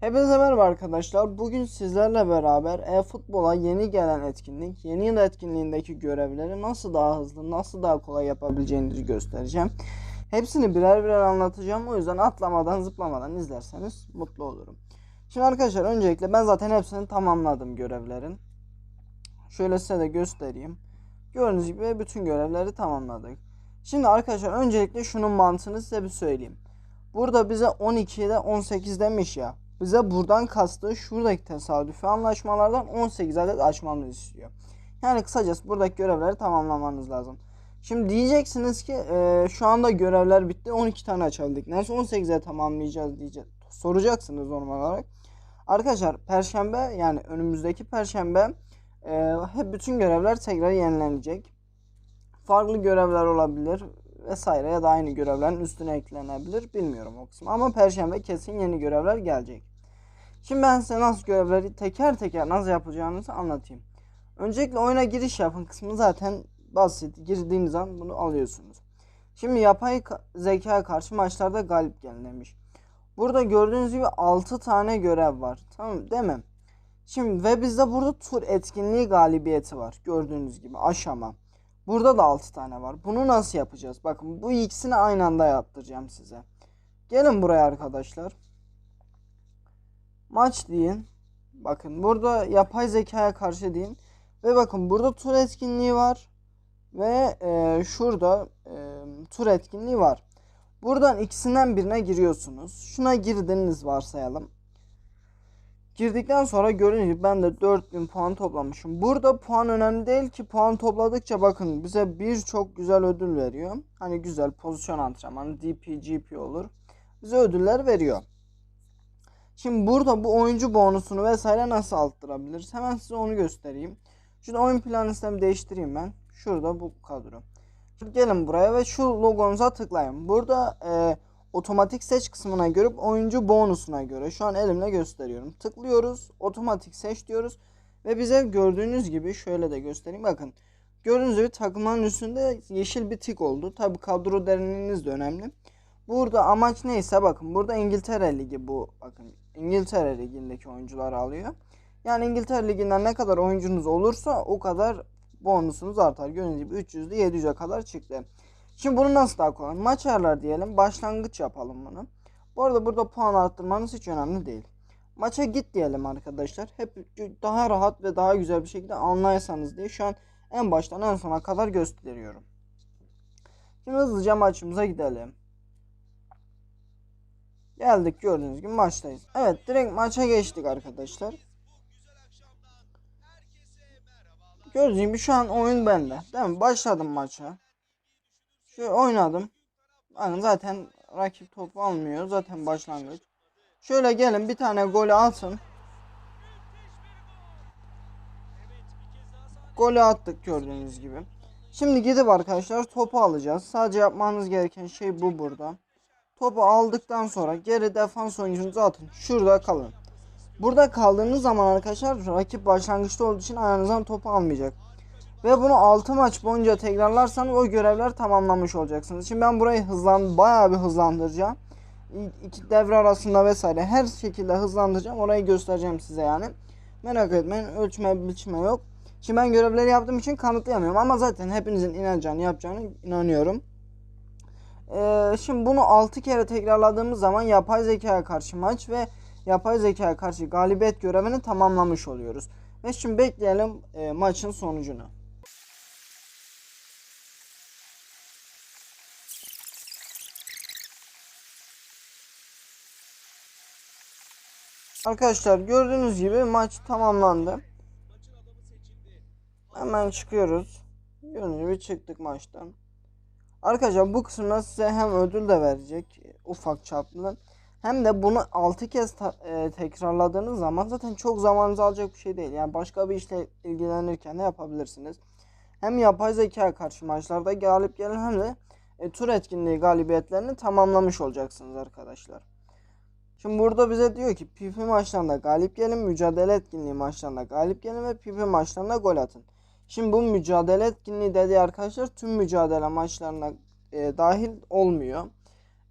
Hepinize merhaba arkadaşlar. Bugün sizlerle beraber e-futbola yeni gelen etkinlik, yeni yıl etkinliğindeki görevleri nasıl daha hızlı, nasıl daha kolay yapabileceğinizi göstereceğim. Hepsini birer birer anlatacağım. O yüzden atlamadan, zıplamadan izlerseniz mutlu olurum. Şimdi arkadaşlar öncelikle ben zaten hepsini tamamladım görevlerin. Şöyle size de göstereyim. Gördüğünüz gibi bütün görevleri tamamladık. Şimdi arkadaşlar öncelikle şunun mantığını size bir söyleyeyim. Burada bize 12'de 18 demiş ya. Bize buradan kastığı şuradaki tesadüfi anlaşmalardan 18 adet açmamızı istiyor. Yani kısacası buradaki görevleri tamamlamanız lazım. Şimdi diyeceksiniz ki e, şu anda görevler bitti 12 tane açabildik. Nasıl 18'e tamamlayacağız diyeceğiz. Soracaksınız normal olarak. Arkadaşlar perşembe yani önümüzdeki perşembe e, hep bütün görevler tekrar yenilenecek. Farklı görevler olabilir vesaire ya da aynı görevlerin üstüne eklenebilir bilmiyorum o kısmı. Ama perşembe kesin yeni görevler gelecek. Şimdi ben size nasıl görevleri teker teker nasıl yapacağınızı anlatayım. Öncelikle oyuna giriş yapın kısmı zaten basit. Girdiğiniz an bunu alıyorsunuz. Şimdi yapay ka- zeka karşı maçlarda galip gelin demiş. Burada gördüğünüz gibi 6 tane görev var. Tamam değil mi? Şimdi ve bizde burada tur etkinliği galibiyeti var. Gördüğünüz gibi aşama. Burada da 6 tane var. Bunu nasıl yapacağız? Bakın bu ikisini aynı anda yaptıracağım size. Gelin buraya arkadaşlar. Maç deyin. Bakın burada yapay zekaya karşı deyin. Ve bakın burada tur etkinliği var. Ve e, şurada e, tur etkinliği var. Buradan ikisinden birine giriyorsunuz. Şuna girdiniz varsayalım. Girdikten sonra gördüğünüz gibi ben de 4000 puan toplamışım. Burada puan önemli değil ki puan topladıkça bakın bize birçok güzel ödül veriyor. Hani güzel pozisyon antrenmanı, DP, GP olur. Bize ödüller veriyor. Şimdi burada bu oyuncu bonusunu vesaire nasıl arttırabiliriz? Hemen size onu göstereyim. Şurada oyun planı sistemi değiştireyim ben. Şurada bu kadro. Şimdi gelin buraya ve şu logonuza tıklayın. Burada e, otomatik seç kısmına görüp oyuncu bonusuna göre şu an elimle gösteriyorum. Tıklıyoruz. Otomatik seç diyoruz. Ve bize gördüğünüz gibi şöyle de göstereyim. Bakın. Gördüğünüz gibi takımların üstünde yeşil bir tik oldu. Tabi kadro derinliğiniz de önemli. Burada amaç neyse bakın burada İngiltere Ligi bu. Bakın İngiltere Ligi'ndeki oyuncuları alıyor. Yani İngiltere Ligi'nden ne kadar oyuncunuz olursa o kadar bonusunuz artar. Gördüğünüz gibi 300'de 700'e kadar çıktı. Şimdi bunu nasıl daha kolay? Maç ayarlar diyelim. Başlangıç yapalım bunu. Bu arada burada puan arttırmanız hiç önemli değil. Maça git diyelim arkadaşlar. Hep daha rahat ve daha güzel bir şekilde anlayırsanız diye şu an en baştan en sona kadar gösteriyorum. Şimdi hızlıca maçımıza gidelim. Geldik gördüğünüz gibi maçtayız. Evet direkt maça geçtik arkadaşlar. Gördüğünüz gibi şu an oyun bende. Değil mi? Başladım maça. Şöyle oynadım. Bakın zaten rakip topu almıyor. Zaten başlangıç. Şöyle gelin bir tane golü alsın. Golü attık gördüğünüz gibi. Şimdi gidip arkadaşlar topu alacağız. Sadece yapmanız gereken şey bu burada. Topu aldıktan sonra geri defans oyuncunuzu atın. Şurada kalın. Burada kaldığınız zaman arkadaşlar rakip başlangıçta olduğu için ayağınızdan topu almayacak. Ve bunu 6 maç boyunca tekrarlarsanız o görevler tamamlamış olacaksınız. Şimdi ben burayı hızlan bayağı bir hızlandıracağım. İki devre arasında vesaire her şekilde hızlandıracağım. Orayı göstereceğim size yani. Merak etmeyin ölçme biçme yok. Şimdi ben görevleri yaptığım için kanıtlayamıyorum ama zaten hepinizin inanacağını yapacağını inanıyorum. Ee, şimdi bunu 6 kere tekrarladığımız zaman yapay zekaya karşı maç ve yapay zekaya karşı galibiyet görevini tamamlamış oluyoruz. Ve şimdi bekleyelim e, maçın sonucunu. Arkadaşlar gördüğünüz gibi maç tamamlandı. Hemen çıkıyoruz. Gördüğünüz gibi çıktık maçtan. Arkadaşlar bu kısımda size hem ödül de verecek ufak çaplı hem de bunu 6 kez e, tekrarladığınız zaman zaten çok zamanınızı alacak bir şey değil. Yani başka bir işle ilgilenirken de yapabilirsiniz. Hem yapay zeka karşı maçlarda galip gelin hem de e, tur etkinliği galibiyetlerini tamamlamış olacaksınız arkadaşlar. Şimdi burada bize diyor ki PP maçlarında galip gelin, mücadele etkinliği maçlarında galip gelin ve PP maçlarında gol atın. Şimdi bu mücadele etkinliği dediği arkadaşlar tüm mücadele maçlarına e, dahil olmuyor.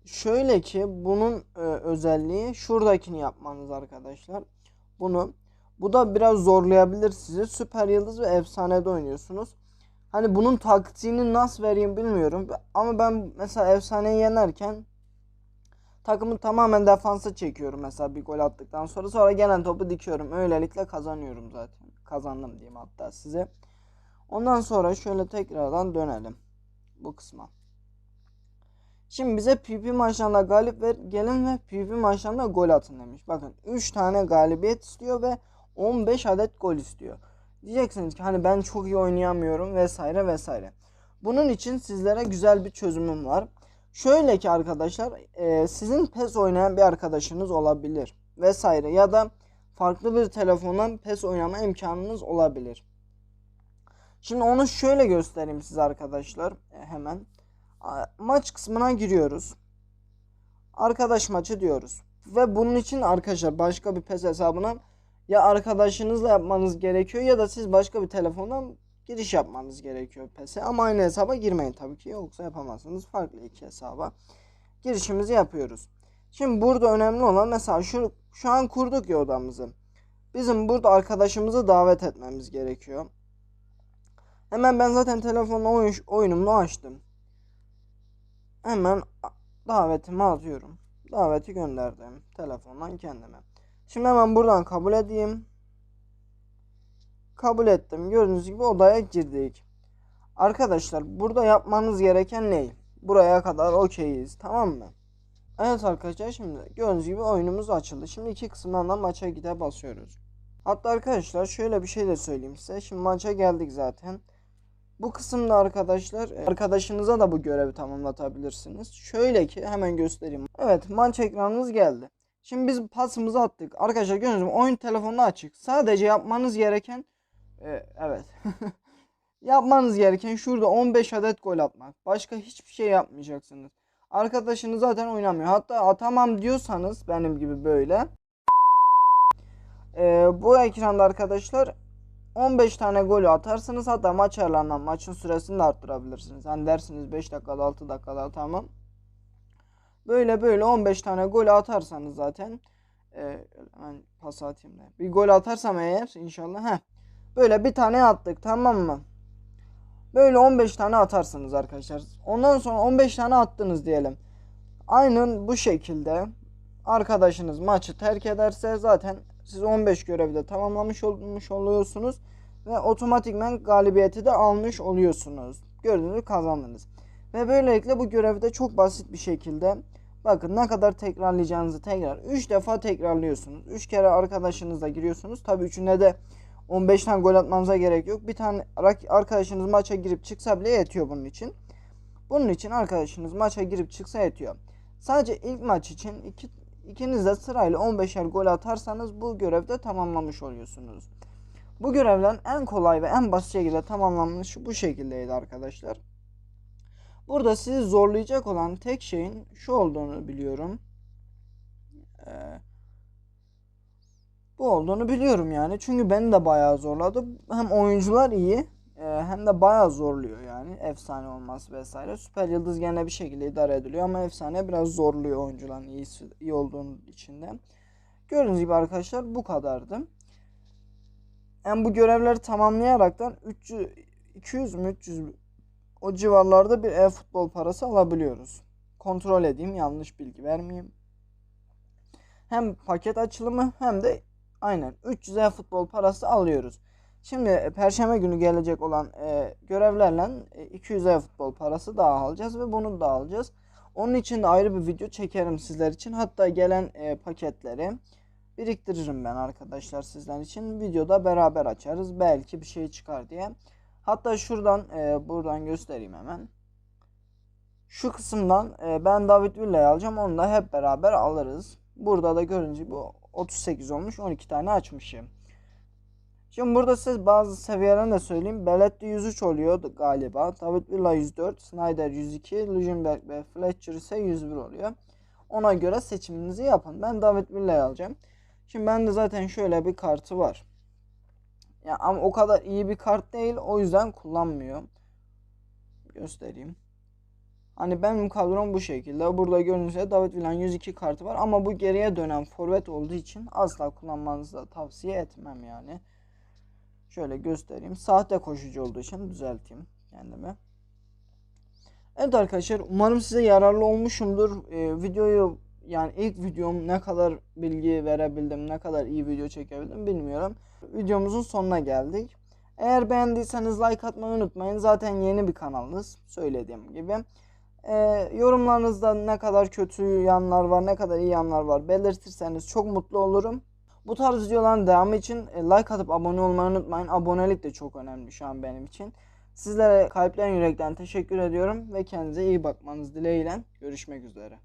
şöyle ki bunun e, özelliği şuradakini yapmanız arkadaşlar. Bunu bu da biraz zorlayabilir sizi. Süper Yıldız ve Efsane'de oynuyorsunuz. Hani bunun taktiğini nasıl vereyim bilmiyorum. Ama ben mesela Efsane'yi yenerken takımı tamamen defansa çekiyorum mesela bir gol attıktan sonra. Sonra gelen topu dikiyorum. Öylelikle kazanıyorum zaten. Kazandım diyeyim hatta size. Ondan sonra şöyle tekrardan dönelim bu kısma. Şimdi bize PP maçlarında galip ver gelin ve PP maçlarında gol atın demiş. Bakın 3 tane galibiyet istiyor ve 15 adet gol istiyor. Diyeceksiniz ki hani ben çok iyi oynayamıyorum vesaire vesaire. Bunun için sizlere güzel bir çözümüm var. Şöyle ki arkadaşlar e, sizin PES oynayan bir arkadaşınız olabilir vesaire ya da farklı bir telefondan PES oynama imkanınız olabilir. Şimdi onu şöyle göstereyim size arkadaşlar e, hemen. Maç kısmına giriyoruz. Arkadaş maçı diyoruz. Ve bunun için arkadaşlar başka bir PES hesabına ya arkadaşınızla yapmanız gerekiyor ya da siz başka bir telefondan giriş yapmanız gerekiyor PES'e. Ama aynı hesaba girmeyin tabii ki yoksa yapamazsınız. Farklı iki hesaba girişimizi yapıyoruz. Şimdi burada önemli olan mesela şu, şu an kurduk ya odamızı. Bizim burada arkadaşımızı davet etmemiz gerekiyor. Hemen ben zaten telefonla oyun, oyunumu açtım. Hemen davetimi atıyorum. Daveti gönderdim telefondan kendime. Şimdi hemen buradan kabul edeyim. Kabul ettim. Gördüğünüz gibi odaya girdik. Arkadaşlar burada yapmanız gereken ne? Buraya kadar okeyiz. Tamam mı? Evet arkadaşlar şimdi gördüğünüz gibi oyunumuz açıldı. Şimdi iki kısımdan da maça gide basıyoruz. Hatta arkadaşlar şöyle bir şey de söyleyeyim size. Şimdi maça geldik zaten. Bu kısımda arkadaşlar e, arkadaşınıza da bu görevi tamamlatabilirsiniz. Şöyle ki hemen göstereyim. Evet maç ekranınız geldi. Şimdi biz pasımızı attık. Arkadaşlar gördüğünüz gibi oyun telefonunda açık. Sadece yapmanız gereken e, evet. yapmanız gereken şurada 15 adet gol atmak. Başka hiçbir şey yapmayacaksınız. Arkadaşınız zaten oynamıyor. Hatta atamam diyorsanız benim gibi böyle. E, bu ekranda arkadaşlar 15 tane golü atarsınız hatta maç ayarlarından maçın süresini de arttırabilirsiniz. Hani dersiniz 5 dakikada 6 dakikada tamam. Böyle böyle 15 tane gol atarsanız zaten e, hemen pas atayım da. Bir gol atarsam eğer inşallah heh. Böyle bir tane attık tamam mı? Böyle 15 tane atarsınız arkadaşlar. Ondan sonra 15 tane attınız diyelim. Aynen bu şekilde arkadaşınız maçı terk ederse zaten siz 15 görevi de tamamlamış olmuş oluyorsunuz ve otomatikmen galibiyeti de almış oluyorsunuz. Gördüğünüz kazandınız. Ve böylelikle bu görevi de çok basit bir şekilde bakın ne kadar tekrarlayacağınızı tekrar 3 defa tekrarlıyorsunuz. 3 kere arkadaşınızla giriyorsunuz. Tabi üçünde de 15 tane gol atmanıza gerek yok. Bir tane arkadaşınız maça girip çıksa bile yetiyor bunun için. Bunun için arkadaşınız maça girip çıksa yetiyor. Sadece ilk maç için iki, ikiniz de sırayla 15'er gol atarsanız bu görevde tamamlamış oluyorsunuz. Bu görevden en kolay ve en basit şekilde tamamlanmış bu şekildeydi arkadaşlar. Burada sizi zorlayacak olan tek şeyin şu olduğunu biliyorum. Ee, bu olduğunu biliyorum yani. Çünkü beni de bayağı zorladı. Hem oyuncular iyi e, hem de bayağı zorluyor yani. Efsane olması vesaire. Süper Yıldız gene bir şekilde idare ediliyor ama efsane biraz zorluyor oyuncuların iyi, iyi olduğunu içinde. Gördüğünüz gibi arkadaşlar bu kadardı. Yani bu görevleri tamamlayaraktan 300 200 mü 300 mü o civarlarda bir e-futbol parası alabiliyoruz. Kontrol edeyim yanlış bilgi vermeyeyim. Hem paket açılımı hem de aynen 300 e-futbol parası alıyoruz. Şimdi e, perşembe günü gelecek olan e, görevlerle e, 200 e-futbol parası daha alacağız ve bunu da alacağız. Onun için de ayrı bir video çekerim sizler için. Hatta gelen e, paketleri biriktiririm ben arkadaşlar sizler için. Videoda beraber açarız. Belki bir şey çıkar diye. Hatta şuradan e, buradan göstereyim hemen. Şu kısımdan e, ben David Villa'yı alacağım. Onu da hep beraber alırız. Burada da görünce bu 38 olmuş. 12 tane açmışım. Şimdi burada size bazı seviyelerini de söyleyeyim. Belletti 103 oluyor galiba. David Villa 104, Snyder 102, Lujenberg ve Fletcher ise 101 oluyor. Ona göre seçiminizi yapın. Ben David Villa'yı alacağım. Şimdi bende zaten şöyle bir kartı var. Ya ama o kadar iyi bir kart değil. O yüzden kullanmıyorum. Göstereyim. Hani benim kadrom bu şekilde. Burada üzere David Villan 102 kartı var ama bu geriye dönen forvet olduğu için asla kullanmanızı da tavsiye etmem yani. Şöyle göstereyim. Sahte koşucu olduğu için düzelteyim kendimi. Evet arkadaşlar umarım size yararlı olmuşumdur. Ee, videoyu yani ilk videom ne kadar bilgi verebildim, ne kadar iyi video çekebildim bilmiyorum. Videomuzun sonuna geldik. Eğer beğendiyseniz like atmayı unutmayın. Zaten yeni bir kanalınız söylediğim gibi. Ee, yorumlarınızda ne kadar kötü yanlar var, ne kadar iyi yanlar var belirtirseniz çok mutlu olurum. Bu tarz videoların devamı için e, like atıp abone olmayı unutmayın. Abonelik de çok önemli şu an benim için. Sizlere kalpten yürekten teşekkür ediyorum ve kendinize iyi bakmanız dileğiyle görüşmek üzere.